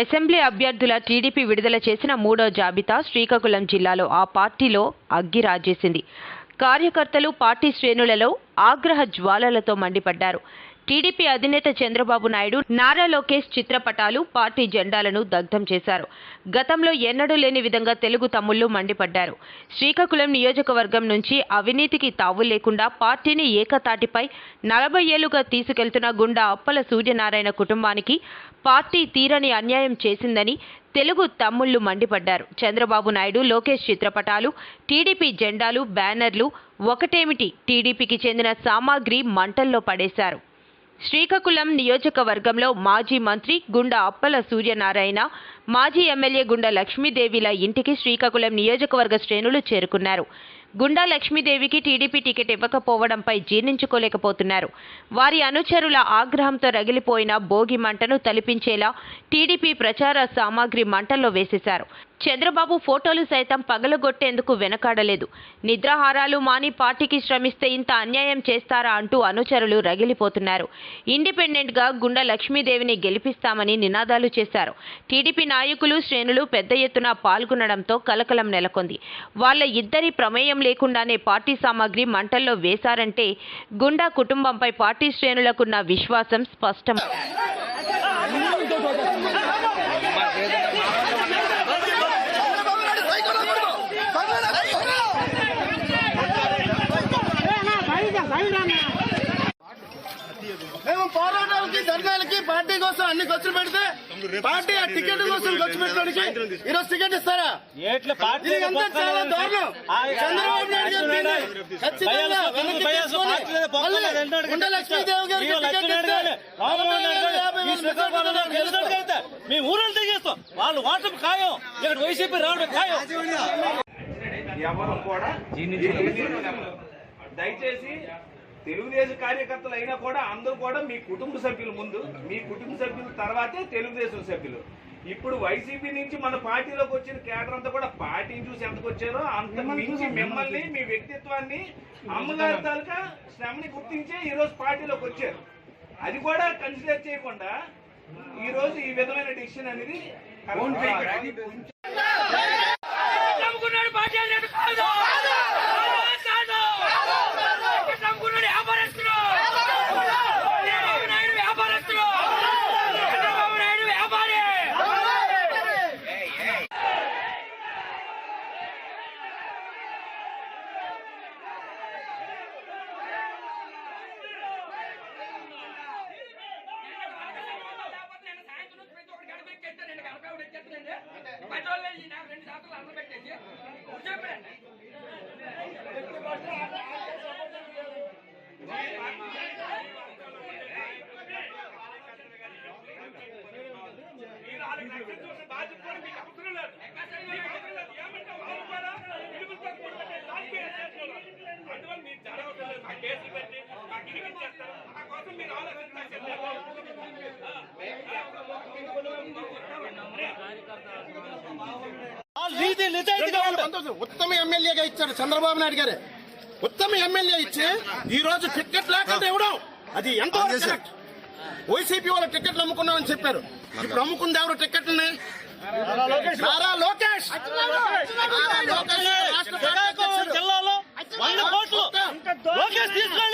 Assembly అభ్యర్థుల TDP విడుదల చేసిన మూడో జాబితా శ్రీకాకుళం జిల్లాలో ఆ పార్టీలో అగ్గి రాజేసింది. కార్యకర్తలు పార్టీ శ్రేణులలో ఆగ్రహ జ్వాలలతో మండిపడ్డారు. టీడీపీ అధినేత చంద్రబాబు నాయుడు నారా లోకేష్ చిత్రపటాలు పార్టీ జెండాలను దగ్ధం చేశారు. గతంలో ఎన్నడూ లేని విధంగా తెలుగు తమ్ముళ్ళు మండిపడ్డారు. శ్రీకాకుళం నియోజకవర్గం నుంచి అవినీతికి తావు లేకుండా పార్టీని ఏకతాటిపై నలభై ఏళ్ళుగా తీసుకెళ్తున్న గుండా అప్పల సూర్యనారాయణ కుటుంబానికి పార్టీ తీరని అన్యాయం చేసిందని తెలుగు తమ్ముళ్ళు మండిపడ్డారు. చంద్రబాబు నాయుడు లోకేష్ చిత్రపటాలు టీడీపీ జెండాలు బ్యానర్లు ఒకటేమిటి? టీడీపీకి చెందిన సామాగ్రి మంటల్లో పడేశారు. శ్రీకాకుళం నియోజకవర్గంలో మాజీ మంత్రి గుండా అప్పల సూర్యనారాయణ మాజీ ఎమ్మెల్యే గుండా లక్ష్మీదేవిల ఇంటికి శ్రీకాకుళం నియోజకవర్గ శ్రేణులు చేరుకున్నారు. గుండా లక్ష్మీదేవికి టీడీపీ టికెట్ ఇవ్వకపోవడంపై జీర్ణించుకోలేకపోతున్నారు. వారి అనుచరుల ఆగ్రహంతో రగిలిపోయిన భోగి మంటను తలిపించేలా టీడీపీ ప్రచార సామాగ్రి మంటల్లో వేసేశారు. చంద్రబాబు ఫోటోలు సైతం పగలగొట్టేందుకు వెనకాడలేదు. నిద్రాహారాలు మాని పార్టీకి శ్రమిస్తే ఇంత అన్యాయం చేస్తారా అంటూ అనుచరులు రగిలిపోతున్నారు. ఇండిపెండెంట్గా గుండా లక్ష్మీదేవిని గెలిపిస్తామని నినాదాలు చేశారు. టీడీపీ నాయకులు శ్రేణులు పెద్ద ఎత్తున పాల్గొనడంతో కలకలం నెలకొంది. వాళ్ళ ఇద్దరి ప్రమేయం లేకుండానే పార్టీ సామాగ్రి మంటల్లో వేశారంటే గుండా కుటుంబంపై పార్టీ శ్రేణులకున్న విశ్వాసం స్పష్టం. పోరాటాలకి ధర్నాలకి పార్టీ కోసం అన్ని ఖర్చు పెడితే పార్టీ ఆ టికెట్ కోసం ఖర్చు పెట్టడానికి ఈరోజు టికెట్ ఇస్తారా? ఏట్ల పార్టీ ఇది అంతా చాలా దారుణం. చంద్రబాబు నాయుడు గారు దీన్ని ఖచ్చితంగా వెనక్కి తీసుకొని లక్ష్మీదేవి గారికి టికెట్ ఇస్తే యాభై వేల వాళ్ళు ఖాయం. ఇక్కడ వైసీపీ రావడం ఖాయం. ఎవరు కూడా దయచేసి తెలుగుదేశం కార్యకర్తలు అయినా కూడా అందరూ కూడా మీ కుటుంబ సభ్యుల ముందు మీ కుటుంబ సభ్యుల తర్వాతే తెలుగుదేశం సభ్యులు. ఇప్పుడు వైసీపీ నుంచి మన పార్టీలోకి వచ్చిన కేడర్ అంతా కూడా పార్టీని చూసి ఎంతకు వచ్చారో అంత మించి మిమ్మల్ని మీ వ్యక్తిత్వాన్ని అమ్మగారి తాలూకా శ్రమని గుర్తించే ఈ రోజు పార్టీలోకి వచ్చారు. అది కూడా కన్సిడర్ చేయకుండా ఈ రోజు ఈ విధమైన డిసిషన్ అనేది వాళ్ళు ఉత్తమ ఎమ్మెల్యేగా ఇచ్చారు చంద్రబాబు నాయుడు గారే. ఉత్తమ ఎమ్మెల్యే ఇచ్చి ఈ రోజు టికెట్ లేకుండా ఇవ్వడం. అది ఎంత వైసీపీ వాళ్ళ టికెట్లు అమ్ముకున్నామని చెప్పారు. ఇప్పుడు అమ్ముకుంది ఎవరు టికెట్లని నారా లోకేష్. నారా లోకేష్. రాష్ట్ర జిల్లాలో వంద కోట్లు. లోకేష్ తీసుకోండి